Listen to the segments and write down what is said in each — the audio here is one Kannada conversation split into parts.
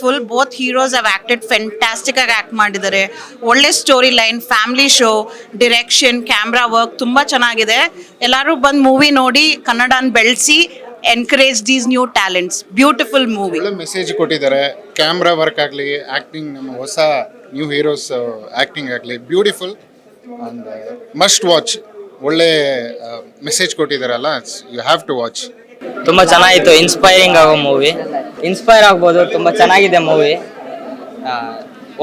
Beautiful both heroes have acted fantastic ಆಗಿ ಆಕ್ಟ್ ಮಾಡಿದ್ದಾರೆ ಒಳ್ಳೆ story line family show direction camera work ತುಂಬ ಚೆನ್ನಾಗಿದೆ. ಎಲ್ಲರೂ ಬಂದು ಮೂವಿ ನೋಡಿ ಕನ್ನಡನ ಬೆಳೆಸಿ encourage these new talents beautiful movie ಒಳ್ಳೆ ಮೆಸೇಜ್ ಕೊಟ್ಟಿದ್ದಾರೆ. ಕ್ಯಾಮ್ರಾ ವರ್ಕ್ ಆಗಲಿ ಆಕ್ಟಿಂಗ್ ನಮ್ಮ ಹೊಸ ನ್ಯೂ ಹೀರೋಸ್ ಆಕ್ಟಿಂಗ್ ಆಗಲಿ ಬ್ಯೂಟಿಫುಲ್ ಅಂಡ್ ಮಸ್ಟ್ ವಾಚ್ ಒಳ್ಳೆ ಮೆಸೇಜ್ ಕೊಟ್ಟಿದ್ದಾರಲ್ಲ ಯು ಹ್ಯಾವ್ ಟು ವಾಚ್ ತುಂಬ ಚೆನ್ನಾಗಿತ್ತು. ಇನ್ಸ್ಪೈರಿಂಗ್ ಆಗೋ ಮೂವಿ ಇನ್ಸ್ಪೈರ್ ಆಗ್ಬೋದು, ತುಂಬ ಚೆನ್ನಾಗಿದೆ ಮೂವಿ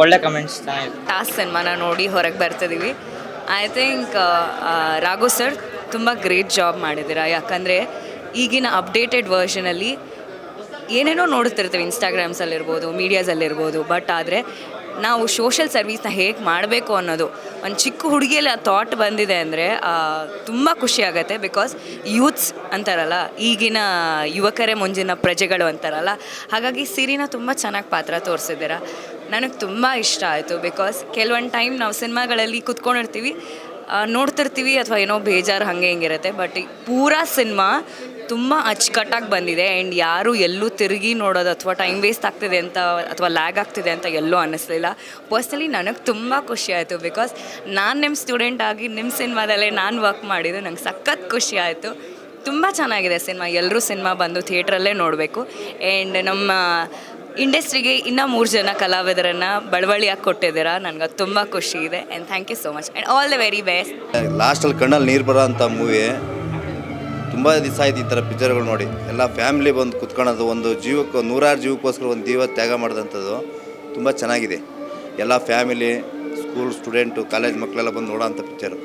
ಒಳ್ಳೆ ಕಮೆಂಟ್ಸ್ ಚೆನ್ನಾಗಿದೆ. ಟಾಸ್ ಸಿನಿಮಾನ ನೋಡಿ ಹೊರಗೆ ಬರ್ತಿದ್ದೀವಿ ಐ ಥಿಂಕ್ ರಾಘು ಸರ್ ತುಂಬ ಗ್ರೇಟ್ ಜಾಬ್ ಮಾಡಿದ್ದೀರಾ. ಯಾಕಂದರೆ ಈಗಿನ ಅಪ್ಡೇಟೆಡ್ ವರ್ಷನಲ್ಲಿ ಏನೇನೋ ನೋಡ್ತಿರ್ತೀವಿ ಇನ್ಸ್ಟಾಗ್ರಾಮ್ಸಲ್ಲಿರ್ಬೋದು ಮೀಡಿಯಾಸಲ್ಲಿರ್ಬೋದು ಬಟ್ ಆದರೆ ನಾವು ಸೋಷಲ್ ಸರ್ವಿಸ್ನ ಹೇಗೆ ಮಾಡಬೇಕು ಅನ್ನೋದು. ಒಂದು ಚಿಕ್ಕ ಹುಡುಗಿಯಲ್ಲಿ ಆ ಥಾಟ್ ಬಂದಿದೆ ಅಂದರೆ ತುಂಬ ಖುಷಿ ಆಗುತ್ತೆ ಬಿಕಾಸ್ ಯೂತ್ಸ್ ಅಂತಾರಲ್ಲ, ಈಗಿನ ಯುವಕರೇ ಮುಂಜಿನ ಪ್ರಜೆಗಳು ಅಂತಾರಲ್ಲ, ಹಾಗಾಗಿ ಸಿರಿನ ತುಂಬ ಚೆನ್ನಾಗಿ ಪಾತ್ರ ತೋರಿಸಿದ್ದೀರ. ನನಗೆ ತುಂಬ ಇಷ್ಟ ಆಯಿತು ಬಿಕಾಸ್ ಕೆಲವೊಂದು ಟೈಮ್ ನಾವು ಸಿನಿಮಾಗಳಲ್ಲಿ ಕುತ್ಕೊಂಡಿರ್ತೀವಿ ನೋಡ್ತಿರ್ತೀವಿ ಅಥವಾ ಏನೋ ಬೇಜಾರು ಹಾಗೆ ಹಿಂಗಿರುತ್ತೆ ಬಟ್ ಈ ಪೂರಾ ಸಿನಿಮಾ ತುಂಬ ಅಚ್ಚುಕಟ್ಟಾಗಿ ಬಂದಿದೆ. ಆ್ಯಂಡ್ ಯಾರು ಎಲ್ಲೂ ತಿರುಗಿ ನೋಡೋದು ಅಥವಾ ಟೈಮ್ ವೇಸ್ಟ್ ಆಗ್ತಿದೆ ಅಂತ ಅಥವಾ ಲ್ಯಾಗ್ ಆಗ್ತಿದೆ ಅಂತ ಎಲ್ಲೂ ಅನ್ನಿಸ್ಲಿಲ್ಲ. ಪರ್ಸ್ನಲಿ ನನಗೆ ತುಂಬ ಖುಷಿ ಆಯಿತು ಬಿಕಾಸ್ ನಾನು ನಿಮ್ಮ ಸ್ಟೂಡೆಂಟ್ ಆಗಿ ನಿಮ್ಮ ಸಿನಿಮಾದಲ್ಲೇ ನಾನು ವರ್ಕ್ ಮಾಡಿದ್ದು ನಂಗೆ ಸಖತ್ ಖುಷಿ ಆಯಿತು. ತುಂಬ ಚೆನ್ನಾಗಿದೆ ಸಿನಿಮಾ. ಎಲ್ಲರೂ ಸಿನಿಮಾ ಬಂದು ಥಿಯೇಟ್ರಲ್ಲೇ ನೋಡಬೇಕು. ಆ್ಯಂಡ್ ನಮ್ಮ ಇಂಡಸ್ಟ್ರಿಗೆ ಇನ್ನೂ ಮೂರು ಜನ ಕಲಾವಿದರನ್ನು ಬಳವಳಿಯಾಗಿ ಕೊಟ್ಟಿದ್ದೀರಾ. ನನಗೆ ತುಂಬ ಖುಷಿ ಇದೆ. And thank you so much and all the very best ಲಾಸ್ಟಲ್ಲಿ ಕಣ್ಣಲ್ಲಿ ನೀರು ಬರೋ ಅಂಥ ಮೂವಿ ತುಂಬ ದಿವಸ ಆಯ್ತು ಈ ಥರ ಪಿಕ್ಚರ್ಗಳು ನೋಡಿ. ಎಲ್ಲ ಫ್ಯಾಮಿಲಿ ಬಂದು ಕುತ್ಕೊಳ್ಳೋದು ಒಂದು ಜೀವಕ್ಕೆ, ನೂರಾರು ಜೀವಕ್ಕೋಸ್ಕರ ಒಂದು ಜೀವ ತ್ಯಾಗ ಮಾಡಿದಂಥದ್ದು ತುಂಬ ಚೆನ್ನಾಗಿದೆ. ಎಲ್ಲ ಫ್ಯಾಮಿಲಿ ಸ್ಕೂಲ್ ಸ್ಟೂಡೆಂಟು ಕಾಲೇಜ್ ಮಕ್ಕಳೆಲ್ಲ ಬಂದು ನೋಡೋಂಥ ಪಿಕ್ಚರು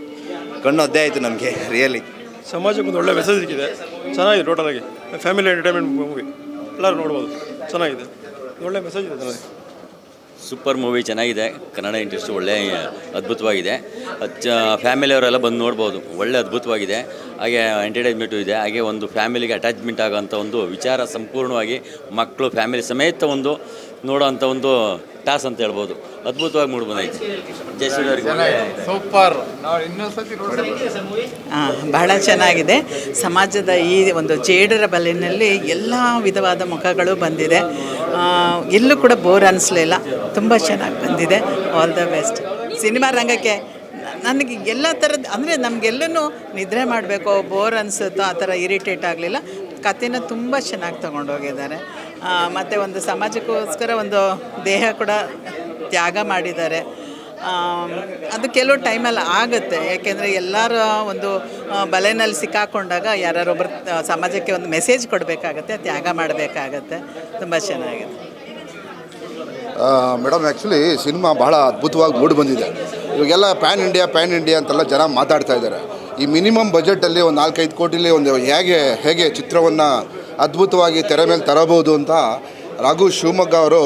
ಕಣ್ಣು ಅದೇ ಆಯಿತು ನಮಗೆ ರಿಯಲಿ ಸಮಾಜಕ್ಕೆ ಒಂದು ಒಳ್ಳೆ ಮೆಸೇಜ್ ಸಿಕ್ಕಿದೆ. ಚೆನ್ನಾಗಿದೆ ಟೋಟಲಾಗಿ ಫ್ಯಾಮಿಲಿ ಎಂಟರ್ಟೈನ್ಮೆಂಟ್ ಮೂವಿ ಎಲ್ಲರೂ ನೋಡ್ಬೋದು. ಚೆನ್ನಾಗಿದೆ. ಒಳ್ಳೆ ಮೆಸೇಜ್ ಇದೆ ಚೆನ್ನಾಗಿ ಸೂಪರ್ ಮೂವಿ ಚೆನ್ನಾಗಿದೆ. ಕನ್ನಡ ಇಂಟ್ರೆಸ್ಟ್ ಒಳ್ಳೆ ಅದ್ಭುತವಾಗಿದೆ. ಫ್ಯಾಮಿಲಿಯವರೆಲ್ಲ ಬಂದು ನೋಡ್ಬೋದು. ಒಳ್ಳೆ ಅದ್ಭುತವಾಗಿದೆ. ಹಾಗೆ ಎಂಟರ್ಟೈನ್ಮೆಂಟು ಇದೆ. ಹಾಗೆ ಒಂದು ಫ್ಯಾಮಿಲಿಗೆ ಅಟ್ಯಾಚ್ಮೆಂಟ್ ಆಗೋಂಥ ಒಂದು ವಿಚಾರ ಸಂಪೂರ್ಣವಾಗಿ ಮಕ್ಕಳು ಫ್ಯಾಮಿಲಿ ಸಮೇತ ಒಂದು ನೋಡೋವಂಥ ಒಂದು ಟಾಸ್ ಅಂತ ಹೇಳ್ಬೋದು. ಅದ್ಭುತವಾಗಿ ಮೂಡ್ಬೋದಾಯ್ತು ಬಂದೈತೆ. ಜಯಶ್ರೀ ಸೂಪರ್. ಆ, ಬಹಳ ಚೆನ್ನಾಗಿದೆ. ಸಮಾಜದ ಈ ಒಂದು ಜೇಡರ ಬಲಿನಲ್ಲಿ ಎಲ್ಲ ವಿಧವಾದ ಮುಖಗಳು ಬಂದಿದೆ. ಎಲ್ಲೂ ಕೂಡ ಬೋರ್ ಅನ್ನಿಸ್ಲಿಲ್ಲ ತುಂಬ ಚೆನ್ನಾಗಿ ಬಂದಿದೆ. ಆಲ್ ದ ಬೆಸ್ಟ್ ಸಿನಿಮಾ ರಂಗಕ್ಕೆ ನನಗೆ ಎಲ್ಲ ಥರದ್ದು ಅಂದರೆ ನಮಗೆಲ್ಲೂ ನಿದ್ರೆ ಮಾಡಬೇಕು, ಬೋರ್ ಅನಿಸುತ್ತೋ, ಆ ಥರ ಇರಿಟೇಟ್ ಆಗಲಿಲ್ಲ. ಕಥೆನ ತುಂಬ ಚೆನ್ನಾಗಿ ತೊಗೊಂಡೋಗಿದ್ದಾರೆ. ಮತ್ತು ಒಂದು ಸಮಾಜಕ್ಕೋಸ್ಕರ ಒಂದು ದೇಹ ಕೂಡ ತ್ಯಾಗ ಮಾಡಿದ್ದಾರೆ. ಅದು ಕೆಲವು ಟೈಮಲ್ಲಿ ಆಗುತ್ತೆ. ಯಾಕೆಂದರೆ ಎಲ್ಲರ ಒಂದು ಬಲೆನಲ್ಲಿ ಸಿಕ್ಕಾಕೊಂಡಾಗ ಯಾರೊಬ್ಬರು ಸಮಾಜಕ್ಕೆ ಒಂದು ಮೆಸೇಜ್ ಕೊಡಬೇಕಾಗತ್ತೆ, ತ್ಯಾಗ ಮಾಡಬೇಕಾಗತ್ತೆ. ತುಂಬ ಚೆನ್ನಾಗಿದೆ. ಮೇಡಮ್ ಆ್ಯಕ್ಚುಲಿ ಸಿನಿಮಾ ಬಹಳ ಅದ್ಭುತವಾಗಿ ಮೂಡಿ ಬಂದಿದೆ. ಇವಾಗೆಲ್ಲ ಪ್ಯಾನ್ ಇಂಡಿಯಾ ಪ್ಯಾನ್ ಇಂಡಿಯಾ ಅಂತೆಲ್ಲ ಜನ ಮಾತಾಡ್ತಾ ಇದ್ದಾರೆ. ಈ ಮಿನಿಮಮ್ ಬಜೆಟಲ್ಲಿ ಒಂದು ನಾಲ್ಕೈದು ಕೋಟಿಲಿ ಒಂದು ಹೇಗೆ ಹೇಗೆ ಚಿತ್ರವನ್ನು ಅದ್ಭುತವಾಗಿ ತೆರೆ ಮೇಲೆ ತರಬಹುದು ಅಂತ ರಾಘು ಶಿವಮೊಗ್ಗ ಅವರು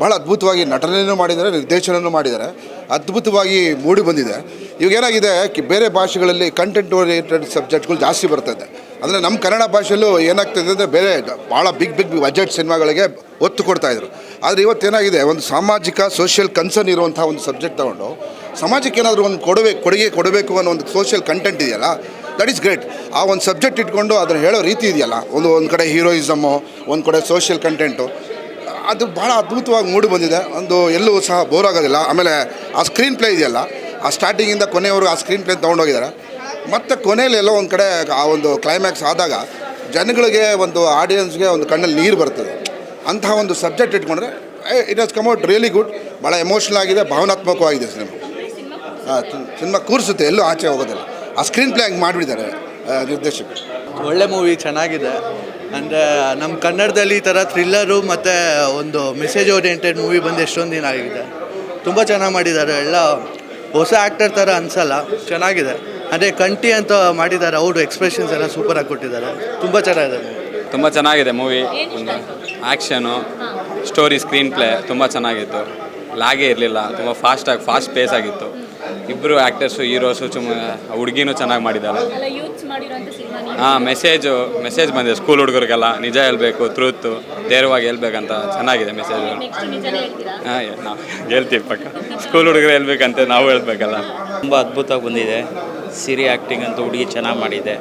ಭಾಳ ಅದ್ಭುತವಾಗಿ ನಟನೆಯನ್ನು ಮಾಡಿದ್ದಾರೆ, ನಿರ್ದೇಶನನೂ ಮಾಡಿದ್ದಾರೆ. ಅದ್ಭುತವಾಗಿ ಮೂಡಿ ಬಂದಿದೆ. ಇವಾಗ ಏನಾಗಿದೆ ಬೇರೆ ಭಾಷೆಗಳಲ್ಲಿ ಕಂಟೆಂಟ್ ಓರಿಯೆಂಟೆಡ್ ಸಬ್ಜೆಕ್ಟ್ಗಳು ಜಾಸ್ತಿ ಬರ್ತದೆ ಅಂದರೆ ನಮ್ಮ ಕನ್ನಡ ಭಾಷೆಯಲ್ಲೂ ಏನಾಗ್ತದೆ ಅಂದರೆ ಬೇರೆ ಭಾಳ ಬಿಗ್ ಬಿಗ್ ಬಜೆಟ್ ಸಿನಿಮಾಗಳಿಗೆ ಒತ್ತು ಕೊಡ್ತಾ ಇದ್ರು. ಆದರೆ ಇವತ್ತೇನಾಗಿದೆ ಒಂದು ಸಾಮಾಜಿಕ ಸೋಷಿಯಲ್ ಕನ್ಸರ್ನ್ ಇರುವಂಥ ಒಂದು ಸಬ್ಜೆಕ್ಟ್ ತೊಗೊಂಡು ಸಮಾಜಕ್ಕೆ ಏನಾದರೂ ಒಂದು ಕೊಡಬೇಕು ಕೊಡುಗೆ ಕೊಡಬೇಕು ಅನ್ನೋ ಒಂದು ಸೋಷಿಯಲ್ ಕಂಟೆಂಟ್ ಇದೆಯಲ್ಲ ದಟ್ ಈಸ್ ಗ್ರೇಟ್ ಆ ಒಂದು ಸಬ್ಜೆಕ್ಟ್ ಇಟ್ಕೊಂಡು ಅದನ್ನು ಹೇಳೋ ರೀತಿ ಇದೆಯಲ್ಲ. ಒಂದು ಒಂದು ಕಡೆ ಹೀರೋಯಿಸಮ್ಮು ಒಂದು ಕಡೆ ಸೋಷಿಯಲ್ ಕಂಟೆಂಟು ಅದು ಭಾಳ ಅದ್ಭುತವಾಗಿ ಮೂಡಿ ಬಂದಿದೆ. ಒಂದು ಎಲ್ಲೂ ಸಹ ಬೋರ್ ಆಗೋದಿಲ್ಲ. ಆಮೇಲೆ ಆ ಸ್ಕ್ರೀನ್ ಪ್ಲೇ ಇದೆಯಲ್ಲ, ಆ ಸ್ಟಾರ್ಟಿಂಗಿಂದ ಕೊನೆಯವರೆಗೂ ಆ ಸ್ಕ್ರೀನ್ ಪ್ಲೇ ತೊಗೊಂಡೋಗಿದ್ದಾರೆ ಮತ್ತು ಕೊನೆಯಲ್ಲಿ ಎಲ್ಲೋ ಒಂದು ಕಡೆ ಆ ಒಂದು ಕ್ಲೈಮ್ಯಾಕ್ಸ್ ಆದಾಗ ಜನಗಳಿಗೆ ಒಂದು ಆಡಿಯನ್ಸ್ಗೆ ಒಂದು ಕಣ್ಣಲ್ಲಿ ನೀರು ಬರ್ತದೆ. ಅಂತಹ ಒಂದು ಸಬ್ಜೆಕ್ಟ್ ಇಟ್ಕೊಂಡ್ರೆ it has come out really good ಭಾಳ ಎಮೋಷ್ನಲ್ ಆಗಿದೆ, ಭಾವನಾತ್ಮಕವಾಗಿದೆ ಸಿನಿಮಾ ಹಾಂ ಸಿನಿಮಾ ಕೂರಿಸುತ್ತೆ, ಎಲ್ಲೂ ಆಚೆ ಹೋಗೋದಿಲ್ಲ. ಆ ಸ್ಕ್ರೀನ್ ಪ್ಲೇ ಹಂಗೆ ಮಾಡಿಬಿಟ್ಟಿದ್ದಾರೆ ನಿರ್ದೇಶಕರು. ಒಳ್ಳೆ ಮೂವಿ ಚೆನ್ನಾಗಿದೆ. ಅಂದರೆ ನಮ್ಮ ಕನ್ನಡದಲ್ಲಿ ಈ ಥರ ಥ್ರಿಲ್ಲರು ಮತ್ತು ಒಂದು ಮೆಸೇಜ್ ಓರಿಯೆಂಟೆಡ್ ಮೂವಿ ಬಂದು ಎಷ್ಟೊಂದು ದಿನ ಆಗಿದೆ. ತುಂಬ ಚೆನ್ನಾಗಿ ಮಾಡಿದ್ದಾರೆ. ಎಲ್ಲ ಹೊಸ ಆ್ಯಕ್ಟರ್ ಥರ ಅನಿಸಲ್ಲ. ಚೆನ್ನಾಗಿದೆ. ಅದೇ ಕಂಟಿ ಅಂತ ಮಾಡಿದ್ದಾರೆ. ಅವರು ಎಕ್ಸ್ಪ್ರೆಷನ್ಸ್ ಎಲ್ಲ ಸೂಪರಾಗಿ ಕೊಟ್ಟಿದ್ದಾರೆ. ತುಂಬ ಚೆನ್ನಾಗಿದೆ. ತುಂಬ ಚೆನ್ನಾಗಿದೆ ಮೂವಿ ಒಂದು ಆ್ಯಕ್ಷನು ಸ್ಟೋರಿ ಸ್ಕ್ರೀನ್ ಪ್ಲೇ ತುಂಬ ಚೆನ್ನಾಗಿತ್ತು. ಲಾಗೇ ಇರಲಿಲ್ಲ. ತುಂಬ ಫಾಸ್ಟಾಗಿ ಫಾಸ್ಟ್ ಪೇಸ್ ಆಗಿತ್ತು. ಇಬ್ಬರು ಆ್ಯಕ್ಟರ್ಸು ಹೀರೋಸು ಚುಮ್ಮ ಹುಡುಗಿನೂ ಚೆನ್ನಾಗಿ ಮಾಡಿದ್ದಾರೆ. ಹಾಂ ಮೆಸೇಜು ಮೆಸೇಜ್ ಬಂದಿದೆ. ಸ್ಕೂಲ್ ಹುಡುಗರಿಗೆಲ್ಲ ನಿಜ ಹೇಳ್ಬೇಕು ತೃತ್ ಧೈರ್ಯವಾಗಿ ಹೇಳ್ಬೇಕಂತ ಚೆನ್ನಾಗಿದೆ ಮೆಸೇಜ್. ಹಾಂ ನಾವು ಹೇಳ್ತೀವಿ ಪಕ್ಕ. ಸ್ಕೂಲ್ ಹುಡುಗರು ಹೇಳ್ಬೇಕಂತ ನಾವು ಹೇಳ್ಬೇಕಲ್ಲ. ತುಂಬ ಅದ್ಭುತವಾಗಿ ಬಂದಿದೆ. ಸಿರಿ ಆ್ಯಕ್ಟಿಂಗ್ ಅಂತೂ ಹುಡುಗಿ ಚೆನ್ನಾಗಿ ಮಾಡಿದೆ.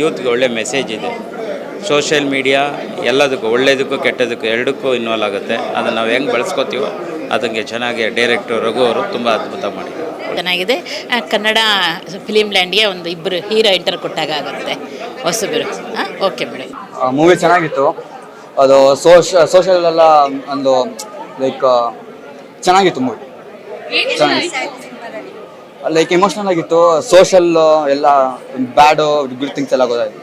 ಯೂತ್ಗೆ ಒಳ್ಳೆ ಮೆಸೇಜ್ ಇದೆ. ಸೋಷಿಯಲ್ ಮೀಡಿಯಾ ಎಲ್ಲದಕ್ಕೂ ಒಳ್ಳೆಯದಕ್ಕೂ ಕೆಟ್ಟದಕ್ಕೂ ಎರಡಕ್ಕೂ ಇನ್ವಾಲ್ವ್ ಆಗುತ್ತೆ. ಅದನ್ನು ನಾವು ಹೆಂಗೆ ಬಳಸ್ಕೋತೀವೋ ಅದಕ್ಕೆ ಚೆನ್ನಾಗಿ ಡೈರೆಕ್ಟರ್ ರಘು ಅವರು ತುಂಬ ಅದ್ಭುತ ಮಾಡಿದ್ದಾರೆ. ಚೆನ್ನಾಗಿದೆ ಕನ್ನಡ ಫಿಲಿಮ್ ಲ್ಯಾಂಡ್ಗೆ ಒಂದು ಇಬ್ಬರು ಹೀರೋ ಎಂಟರ್ ಕೊಟ್ಟಾಗ ಆಗುತ್ತೆ. ಹೊಸಬರು. ಹಾಂ ಓಕೆ ಮೇಡಮ್ ಮೂವಿ ಚೆನ್ನಾಗಿತ್ತು. ಅದು ಸೋಶ ಸೋಷಲ್ ಎಲ್ಲ ಒಂದು ಲೈಕ್ ಚೆನ್ನಾಗಿತ್ತು ಮೂವಿ ಲೈಕ್ ಎಮೋಷ್ನಲ್ ಆಗಿತ್ತು. ಸೋಷಲ್ ಎಲ್ಲ ಬ್ಯಾಡ್ ಗುಡ್ ಥಿಂಗ್ಸ್ ಎಲ್ಲ ಗೊತ್ತಾಯ್ತು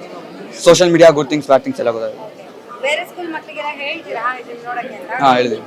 social media good things bad things ಎಲ್ಲ ಗೊತ್ತಾಯ್ತು ಹಾಂ ಹೇಳಿದ್ವಿ.